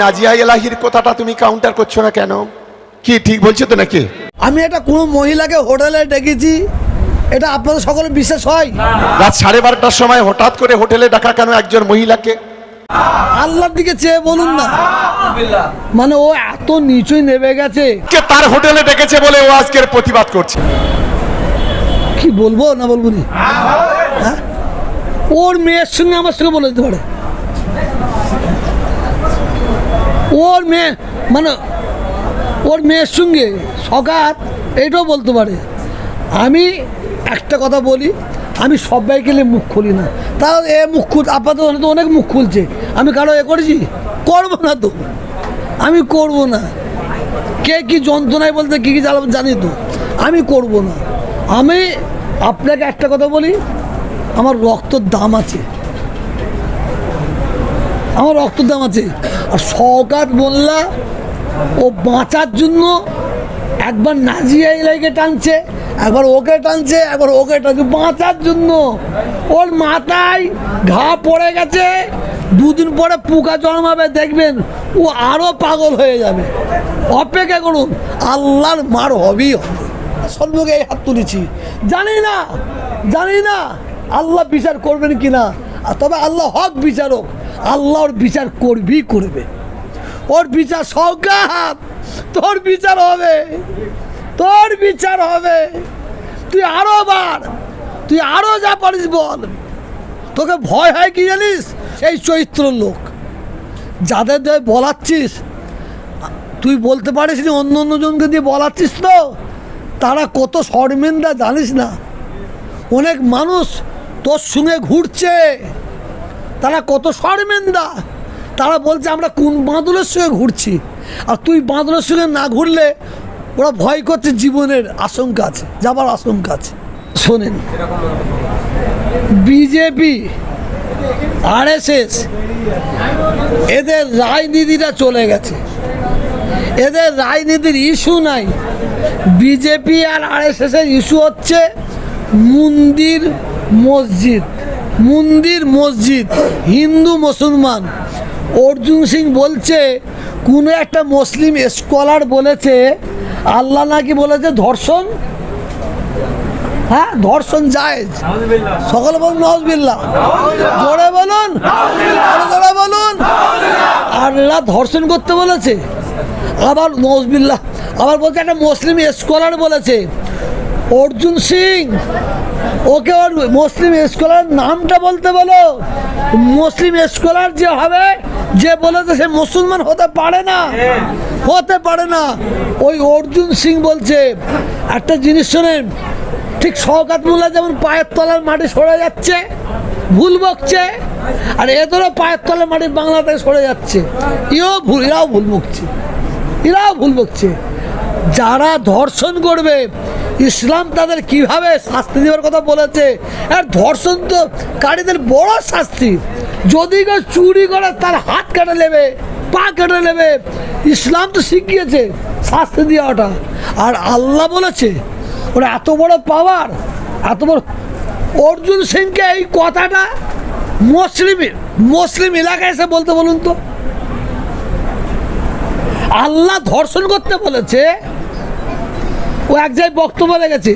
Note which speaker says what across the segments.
Speaker 1: নাজিয়া এলাহির কথাটা তুমি কাউন্টার করছ না কেন? কি ঠিক বলছো তো নাকি?
Speaker 2: আমি এটা কোনো মহিলাকে হোটেলে ডেকেছি এটা আপনাদের সকলে বিশ্বাস হয়?
Speaker 1: রাত সাড়ে বারোটার সময় হঠাৎ করে হোটেলে ডাকা কেন একজন মহিলাকে?
Speaker 2: আল্লাহর দিকে চেয়ে বলুন না। মানে ও এত নিচুই নেমে গেছে।
Speaker 1: কে তার হোটেলে ডেকেছে বলে ও আজকের প্রতিবাদ করছে?
Speaker 2: কি বলব না বলব নি? হ্যাঁ? ওর মেয়ের সঙ্গে আমার সঙ্গে বলে দিতে পারে। ওর মেয়ে মানে ওর মেয়ের সঙ্গে সকাত এইটাও বলতে পারে। আমি একটা কথা বলি, আমি সবাইকে নিয়ে মুখ খুলি না। তাও এ মুখ খুল, আপাতত অনেক মুখ খুলছে। আমি কারও এ করেছি? করব না তো। আমি করব না। কে কি যন্ত্রণায় বলতে, কী কী জানি তো। আমি করব না। আমি আপনাকে একটা কথা বলি, আমার রক্তর দাম আছে। আমার রক্তর দাম আছে। আর সৌকাত মোল্লা, ও বাঁচার জন্য একবার নাজিয়া ইলাইকে টানছে, একবার ওকে টানছে, একবার ওকে টানছে, বাঁচার জন্য। ওর মাথায় ঘা পড়ে গেছে। দুদিন পরে পোকা জন্মাবে, দেখবেন ও আরও পাগল হয়ে যাবে। অপেক্ষা করুন, আল্লাহর মার হবেই হবে। সন্মুখে এই হাত তুলেছি। জানি না জানি না আল্লাহ বিচার করবেন কি না তবে আল্লাহ হক বিচারক। আল্লাহ ওর বিচার করবি করবে। ওর বিচার সৌকাত তোর বিচার হবে। তোর বিচার হবে। তুই আরও বার। তুই আরও যা পারিস বল। তোকে ভয় হয় কি জানিস? সেই চরিত্র লোক। যাদের দিয়ে বলাচ্ছিস তুই বলতে পারিস নি, অন্য অন্য জনকে দিয়ে বলাচ্ছিস তো? তারা কত শর্মিন্দা জানিস না? অনেক মানুষ তোর সঙ্গে ঘুরছে। তারা কত শর্মিন্দা। তারা বলছে, আমরা কোন বাঁদলের সঙ্গে ঘুরছি? আর তুই বাঁদলের সঙ্গে না ঘুরলে ওরা ভয় করছে, জীবনের আশঙ্কা আছে, যাবার আশঙ্কা আছে। শোনেন, বিজেপি, আরএসএস, এদের রাজনীতিটা চলে গেছে। এদের রাজনীতির ইস্যু নাই। বিজেপি আর আরএসএস এর ইস্যু হচ্ছে মন্দির, মসজিদ। মন্দির, মসজিদ, হিন্দু, মুসলমান। অর্জুন সিং বলছে, কোনো একটা মুসলিম স্কলার বলেছে, আল্লাহ নাকি বলেছে ধর্ষণ? হ্যাঁ ধর্ষণ জায়েজ। সকলে বলুন নজবিল্লা জোরে বলুন জোরে বলুন। আল্লাহ ধর্ষণ করতে বলেছে। আবার নজবিল্লা আবার বলছে একটা মুসলিম স্কলার বলেছে অর্জুন সিং, ওকে ওর মুসলিম স্কলার নামটা বলতে বলো। মুসলিম স্কলার যে হবে, যে বলেছে সে মুসলমান হতে পারে না। হতে পারে না। ওই অর্জুন সিং বলছে, একটা জিনিস শোনেন, ঠিক শওকাত মোল্লা যেমন পায়ের তলার মাটি সরে যাচ্ছে, ভুল বকছে, আর এদেরও পায়ের তলার মাটি বাংলাতে সরে যাচ্ছে। ইও ভুল, এরাও ভুল বকছে। এরাও ভুল বকছে। যারা ধর্ষণ করবে ইসলাম তাদের কীভাবে শাস্তি দেওয়ার কথা বলেছে? আর ধর্ষণ তো কারীদের বড় শাস্তি। যদি কেউ চুরি করে, তার হাত কেটে নেবে, পা কেটে নেবে। ইসলাম তো শিখিয়েছে শাস্তি দেওয়াটা। আর আল্লাহ বলেছে, ওরা এত বড় পাওয়ার, এত বড় অর্জুন সিংকে এই কথাটা মুসলিম মুসলিম এলাকায় এসে বলতে বলুন তো। আল্লাহ ধর্ষণ করতে বলেছে ও এক জায়গায় বক্তব্য রেখেছে।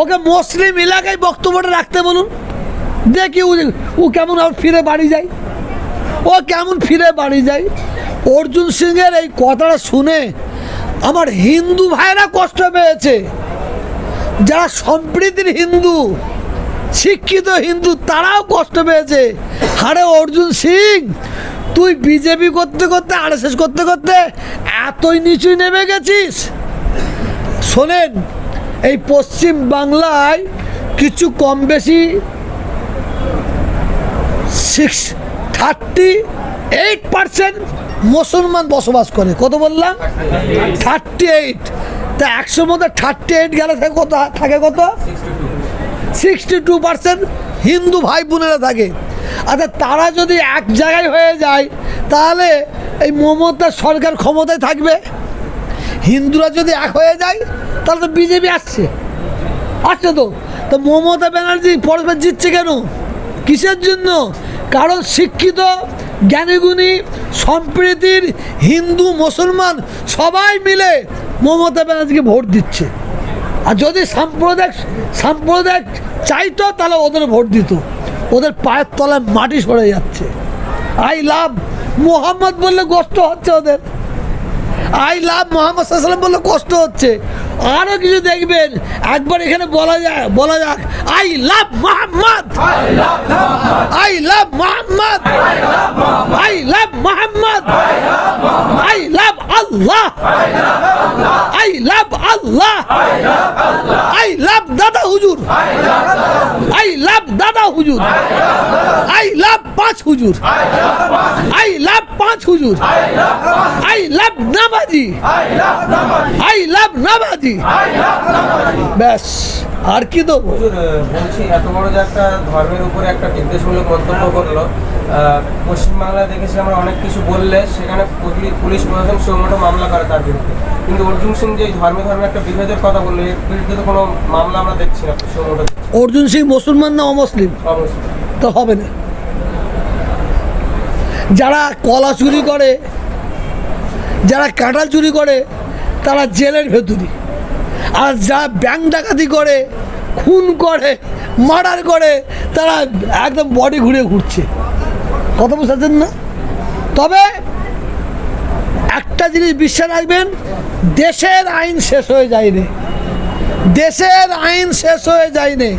Speaker 2: ওকে মুসলিম এলাকায় বক্তব্যটা রাখতে বলুন। দেখি ও কেমন আবার ফিরে বাড়ি যায়? ও কেমন ফিরে বাড়ি যায়? অর্জুন সিংয়ের এই কথাটা শুনে আমার হিন্দু ভাইরা কষ্ট পেয়েছে। যারা সম্প্রীতির হিন্দু, শিক্ষিত হিন্দু, তারাও কষ্ট পেয়েছে। হারে অর্জুন সিং, তুই বিজেপি করতে করতে আরএসএস করতে করতে এতই নিচুই নেমে গেছিস? শোনেন, এই পশ্চিম বাংলায় কিছু কম বেশি সিক্স থার্টি এইট পার্সেন্ট মুসলমান বসবাস করে। কত বললাম? থার্টি এইট তা একশোর মধ্যে থার্টি এইট গেলে থাকে কত? থাকে কত? সিক্সটি টু পার্সেন্ট হিন্দু ভাই বোনেরা থাকে। আচ্ছা তারা যদি এক জায়গায় হয়ে যায়, তাহলে এই মমতা সরকার ক্ষমতায় থাকবে? হিন্দুরা যদি এক হয়ে যায়, তাহলে তো বিজেপি আসছে। আসছে তো। তো মমতা ব্যানার্জি পরস্পর জিতছে কেন? কিসের জন্য? কারণ শিক্ষিত জ্ঞানীগুণী সম্প্রীতির হিন্দু, মুসলমান সবাই মিলে মমতা ব্যানার্জিকে ভোট দিচ্ছে। আর যদি সাম্প্রদায়িক সাম্প্রদায়িক চাইতো, তাহলে ওদের ভোট দিত। ওদের পায়ের তলায় মাটি সরে যাচ্ছে। আই লাভ, মোহাম্মদ বললে কষ্ট হচ্ছে ওদের। আই লাভ মোহাম্মদ সাল্লাম বললে কষ্ট হচ্ছে। আরও কিছু দেখবেন, একবার এখানে বলা যায় বলা যাক। I love Mohammad. I love Mohammad. I love Mohammad. I love Allah. Allah. I love Dada Huzur. I লাভ দাদা হুজুর। আই লাভ পাঁচ হুজুর। আই লাভ পাঁচ হুজুর। আই লাভ নামাজি। আই লাভ নামাজি। ব্যাস। আর কি দেবো?
Speaker 3: বলছি এত বড় যে একটা ধর্মের উপরে একটা বিদ্বেষমূলক মন্তব্য করল আহ, পশ্চিমবাংলায় দেখেছি আমরা অনেক কিছু বললে সেখানে পুলিশ প্রশাসন সৌমটো মামলা করে তার বিরুদ্ধে। কিন্তু অর্জুন সিং যে ধর্মে ধর্মে একটা বিভেদের কথা বলল এর বিরুদ্ধে তো কোনো মামলা আমরা দেখছি না সৌমটো
Speaker 2: অর্জুন সিং মুসলমান না অমুসলিম? তো হবে না। যারা কলা চুরি করে যারা কাঁঠাল চুরি করে তারা জেলের ভেতরি আর যা ব্যাংক ডাকাতি করে, খুন করে, মার্ডার করে, তারা একদম বডি ঘুরে ঘুরছে। কথা বুঝাচ্ছেন না? তবে একটা জিনিস বিশ্বাস রাখবেন, দেশের আইন শেষ হয়ে যায়নি। দেশের আইন শেষ হয়ে যায়নি।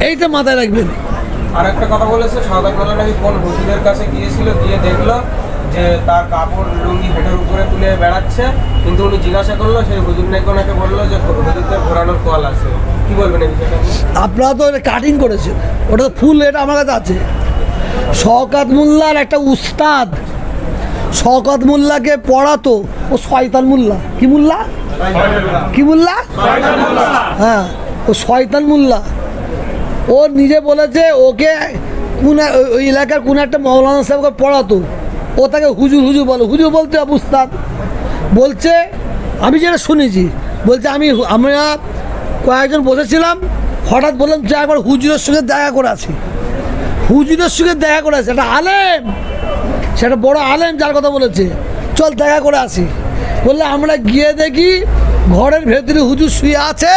Speaker 2: এইটা মাথায় রাখবেন।
Speaker 3: আর একটা কথা বলেছে মেলা নাকি কোন হুজুরের কাছে গিয়েছিল, গিয়ে দেখল যে তার কাপড় লুঙ্গি হেঁটের উপরে তুলে বেড়াচ্ছে, কিন্তু উনি জিজ্ঞাসা করল, সেই হুজুর নাকি ওনাকে বলল যে, হুজুরদের ঘোরানোর কল আছে। কি বলবেন এই
Speaker 2: আপনারা তো কাটিং করেছেন। ওটা ফুল, এটা আমার কাছে আছে। শওকাত মোল্লার একটা উস্তাদ, শওকাত মোল্লাকে পড়াতো। ও শয়তান মোল্লা। কি মোল্লা? কি মোল্লা? হ্যাঁ ও শয়তান মোল্লা। ও নিজে বলেছে, ওকে কোন, ওই এলাকার কোন একটা মৌলানা সাহেবকে পড়াতো। ও তাকে হুজুর হুজুর বলে। হুজুর বলতে হবে উস্তাদ, বলছে, আমি যেটা শুনেছি, বলছে আমি আমরা কয়েকজন বসেছিলাম, হঠাৎ বললাম, যে একবার হুজুরের সঙ্গে দেখা করে আছি হুজুরের সঙ্গে দেখা করে আছে একটা আলেম সেটা বড় আলেম যার কথা বলেছে, চল দেখা করে আসি। বললে, আমরা গিয়ে দেখি, ঘরের ভেতরে হুজুর শুয়ে আছে,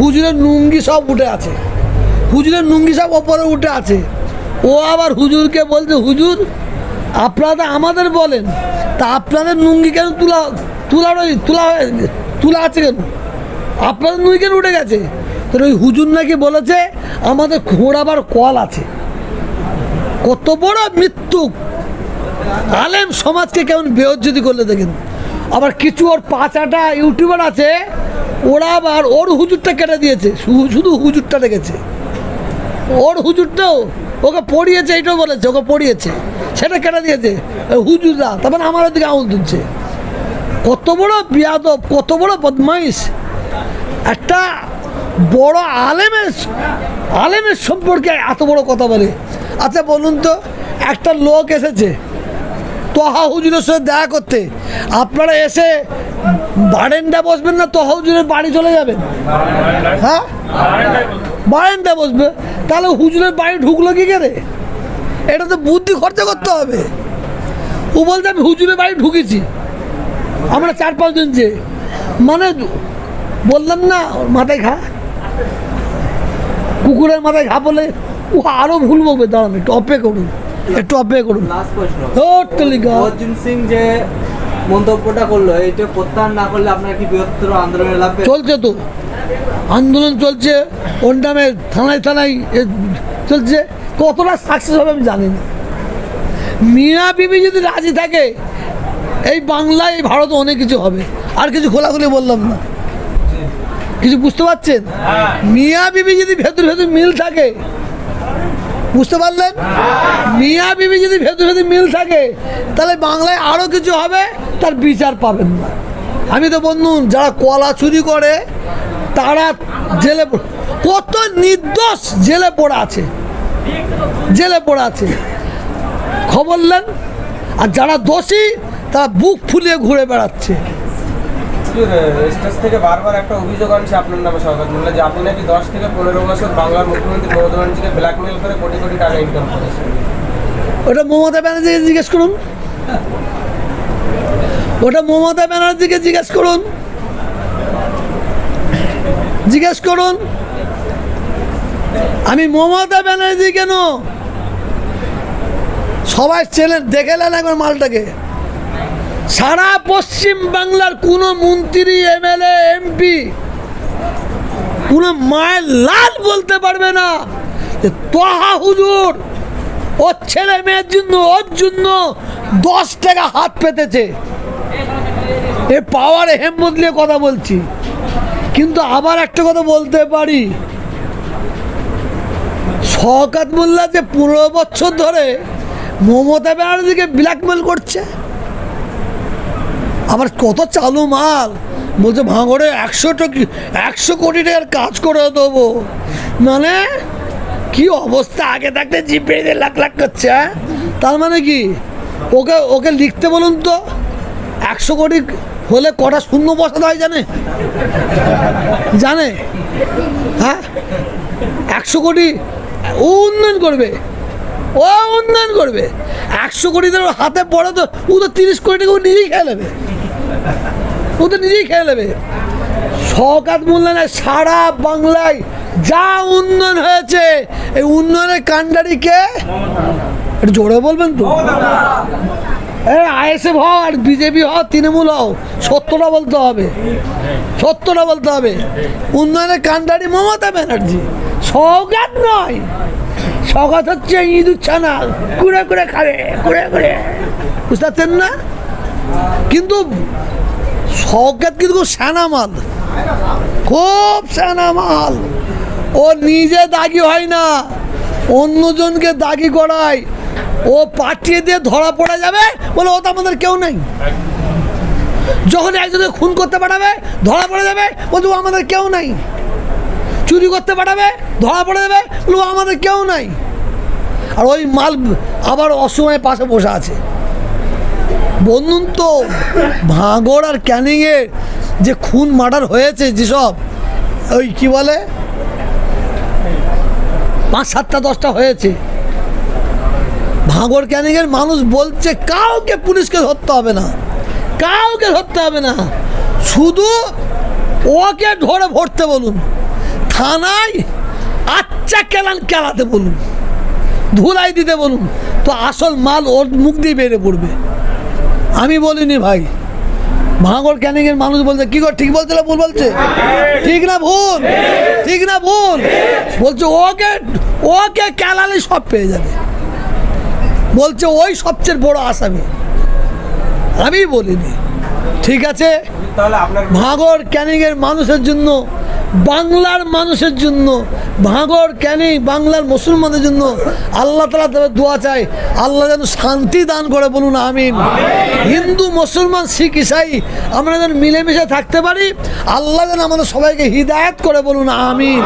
Speaker 2: হুজুরের নুঙ্গি সব উঠে আছে। হুজুরের নুঙ্গি সব ওপরে উঠে আছে। ও আবার হুজুরকে বলছে, হুজুর আপনারা আমাদের বলেন, তা আপনাদের নুঙ্গি কেন তুলা তুলা রয়ে- তুলা তুলা আছে কেন? আপনাদের নুঙ্গি কেন উঠে গেছে? তো ওই হুজুর নাকি বলেছে, আমাদের ঘোরাবার কল আছে। কত বড় মৃত্যু। আলেম সমাজকে কেমন বেহজ্জতি করলে দেখেন। আবার কিছু ওর পাঁচাটা ইউটিউবার আছে, ওরা আবার ওর হুজুরটা কেটে দিয়েছে শুধু হুজুরটা রেখেছে ওর হুজুরটাও ওকে পড়িয়েছে এইটাও বলেছে, ওকে পড়িয়েছে। সেটা কেটে দিয়েছে। হুজুরা তারপর আমার দিকে আঙুল তুলছে। কত বড় বিয়াদব, কত বড় বদমাইশ। একটা বড় আলেমের আলেমের সম্পর্কে এত বড় কথা বলে। আচ্ছা বলুন তো, একটা লোক এসেছে, তহা হুজুরের সাথে দেখা করতে। আপনারা এসে বারেন্ডা বসবেন না, তহা হুজুরের বাড়ি চলে যাবেন? হ্যাঁ? বারেন্ডা বসবে। তাহলে হুজুরের বাড়ি ঢুকলো কি করে? এটা তো বুদ্ধি খরচা করতে হবে। ও বলতে আমি হুজুরের বাড়ি ঢুকেছি। আমরা চার পাঁচজন যে মানে বললাম না ওর মাথায় ঘা। কুকুরের মাথায় ঘা বলে ও আরও ভুল বলবে। দাঁড়ান একটু অপেক্ষা করুন। একটু অপেক্ষা করুন। টোটালি
Speaker 4: অর্জুন সিং যে মন্তব্যটা করল এটা প্রত্যাহার না করলে আপনার কি বৃহত্তর আন্দোলনে লাগবে
Speaker 2: চলছে তো। আন্দোলন চলছে, ওর নামে থানায় থানায় চলছে, কতটা সাকসেস হবে আমি জানি না। মিয়া বিবি যদি রাজি থাকে, এই বাংলায়, এই ভারতে অনেক কিছু হবে। আর কিছু খোলাখুলি বললাম না। কিছু বুঝতে পারছেন? মিয়া বিবি যদি ভেতর ভেতর মিল থাকে, বুঝতে পারলেন? মিয়া বিবি যদি ভেতর ভেতর মিল থাকে, তাহলে বাংলায় আরও কিছু হবে, তার বিচার পাবেন না। আমি তো বন্ধু, যারা কলা চুরি করে তারা জেলে কত নির্দোষ জেলে পড়ে আছে। জেলে পড়ে আছে। খবর নেন। আর যারা দোষী তারা বুক ফুলিয়ে ঘুরে বেড়াচ্ছে।
Speaker 3: স্টেজ থেকে বারবার একটা অভিযোগ আনছে আপনার নামে সরকার। যে আপনি নাকি দশ থেকে পনেরো বছর বাংলার মুখ্যমন্ত্রী মমতা ব্যানার্জিকে ব্ল্যাকমেল করে কোটি কোটি টাকা ইনকাম করেছেন।
Speaker 2: ওটা মমতা ব্যানার্জিকে জিজ্ঞেস করুন। ওটা মমতা ব্যানার্জিকে জিজ্ঞেস করুন। জিজ্ঞেস করুন। আমি মমতা ব্যানার্জি কেন? সবাই চেনেন দেখে নেন একবার মালটাকে। সারা পশ্চিম বাংলার কোনো মন্ত্রী, এমএলএ, এমপি, কোনো মায়ের লাল বলতে পারবে না তোহা হুজুর ওর ছেলে মেয়ের জন্য, ওর জন্য দশ টাকা হাত পেতেছে। এ পাওয়ার হেম্মত নিয়ে কথা বলছি। কিন্তু আবার একটা কথা বলতে পারি। শওকাত মোল্লা যে পনেরো বছর ধরে মমতা ব্যানার্জিকে ব্ল্যাকমেল করছে, আবার কত চালু মাল, বলছে ভাঙড়ে একশো টাকা একশো কোটি টাকার কাজ করে দেবো। মানে কি অবস্থা, আগে থাকতে জিপে লাখ লাখ করছে হ্যাঁ? তার মানে কি? ওকে ওকে লিখতে বলুন তো, একশো কোটি হলে কটা শূন্য বসাতে হয় জানে? জানে? হ্যাঁ? একশো কোটি ও উন্নয়ন করবে। ও উন্নয়ন করবে। একশো কোটি ধর হাতে পড়ে তো ও তো তিরিশ কোটি টাকা ও নিজেই খেয়ে নেবে। ও তো নিজেই খেয়ে নেবে। শওকাত মূল্যায়নের সারা বাংলায় যা উন্নয়ন হয়েছে, এই উন্নয়নের কাণ্ডারিকে একটু জোরে বলবেন তো। আইএসএফ হও আর বিজেপি হও, তৃণমূল হও, সত্যটা বলতে হবে। সত্যটা বলতে হবে। উন্নয়নের কাণ্ডারি মমতা ব্যানার্জি। সৌগাত নয়। সৌগাত হচ্ছে ইঁদুর ছানা। কুড়ে কুড়ে খাবে, কুড়ে কুড়ে। বুঝতে পারছেন না? কিন্তু সৌগাত কিন্তু খুব সানা মাল। খুব সানা মাল। ও নিজে দাগি হয় না। অন্যজনকে দাগি করায়। ও পাঠিয়ে দিয়ে ধরা পড়ে যাবে? বলে, ও তো আমাদের কেউ নেই। যখন একজনকে খুন করতে পাঠাবে, ধরা পড়ে যাবে বলছে ও আমাদের কেউ নাই। চুরি করতে পাঠাবে, ধরা পড়ে যাবে, বলে, ও আমাদের কেউ নাই। আর ওই মাল আবার অসময়ে পাশে বসে আছে। বলুন তো, ভাঙড় আর ক্যানিংয়ে যে খুন, মার্ডার হয়েছে যেসব, ওই কি বলে? পাঁচ সাতটা, দশটা হয়েছে। ভাঙড় ক্যানিংয়ের মানুষ বলছে, কাউকে পুলিশকে ধরতে হবে না। কাউকে ধরতে হবে না। শুধু ওকে ধরে ভরতে বলুন। থানায় আচ্ছা কেলান কেলাতে বলুন। ধুলাই দিতে বলুন। তো আসল মাল ওর মুখ দিয়ে বেড়ে পড়বে। আমি বলিনি ভাই। ভাঙড় ক্যানিংয়ের মানুষ বলছে, কি করে ঠিক বলছে না ভুল বলছে? ঠিক না ভুল? ঠিক না ভুল? বলছে, ওকে ওকে কেলালে সব পেয়ে যাবে। বলছে ওই সবচেয়ে বড় আসামি। আমি বলিনি। ঠিক আছে? ভাঙড় ক্যানিংয়ের মানুষের জন্য বাংলার মানুষের জন্য ভাঙড় ক্যানিং বাংলার মুসলমানদের জন্য আল্লাহ তালা তবে দোয়া চাই। আল্লাহ যেন শান্তি দান করে বলুন আমিন। হিন্দু মুসলমান শিখ ইসাই আমরা যেন মিলেমিশে থাকতে পারি। আল্লাহ যেন আমাদের সবাইকে হিদায়ত করে বলুন আমিন।